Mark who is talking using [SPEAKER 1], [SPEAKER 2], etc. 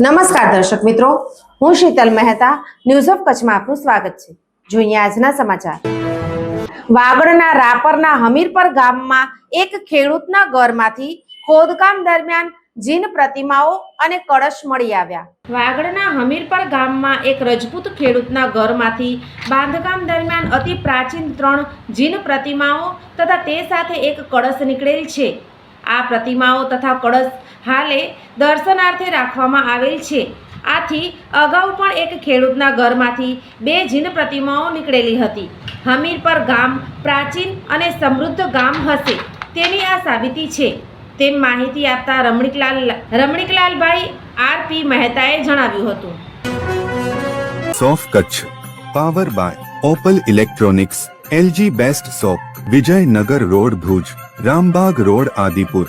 [SPEAKER 1] નમસ્કાર દર્શક મિત્રો, હું શીતલ મહેતા ન્યૂઝ ઓફ કચ્છમાં આપનું સ્વાગત છે. જોઈએ આજના સમાચાર. વાગડના રાપરના હમીરપર ગામમાં એક ખેડૂતના ઘરમાંથી ખોદકામ દરમિયાન જીન પ્રતિમાઓ અને કળશ મળી આવ્યા. વાગડના હમીરપર ગામમાં એક રજપૂત ખેડૂતના ઘરમાંથી બાંધકામ દરમિયાન અતિ પ્રાચીન ત્રણ જીન પ્રતિમાઓ તથા તે સાથે એક કળશ નીકળેલ છે. આ પ્રતિમાઓ તથા કળશ હાલે દર્શનાર્થે રાખવામાં આવેલ છે. આથી અગાઉ પણ એક ખેડૂતના ઘરમાંથી બે જીન પ્રતિમાઓ નીકળેલી હતી. હમીરપર ગામ પ્રાચીન અને સમૃદ્ધ ગામ હશે તેની આ સાબિતી છે. તેમ માહિતી આપતા રમણીકલાલ રમણીકલાલભાઈ આર પી મહેતાએ જણાવ્યું હતું.
[SPEAKER 2] સોફ Kutch, power by Opal electronics, LG best shop Vijaynagar road Bhuj, Rambag road Adipur.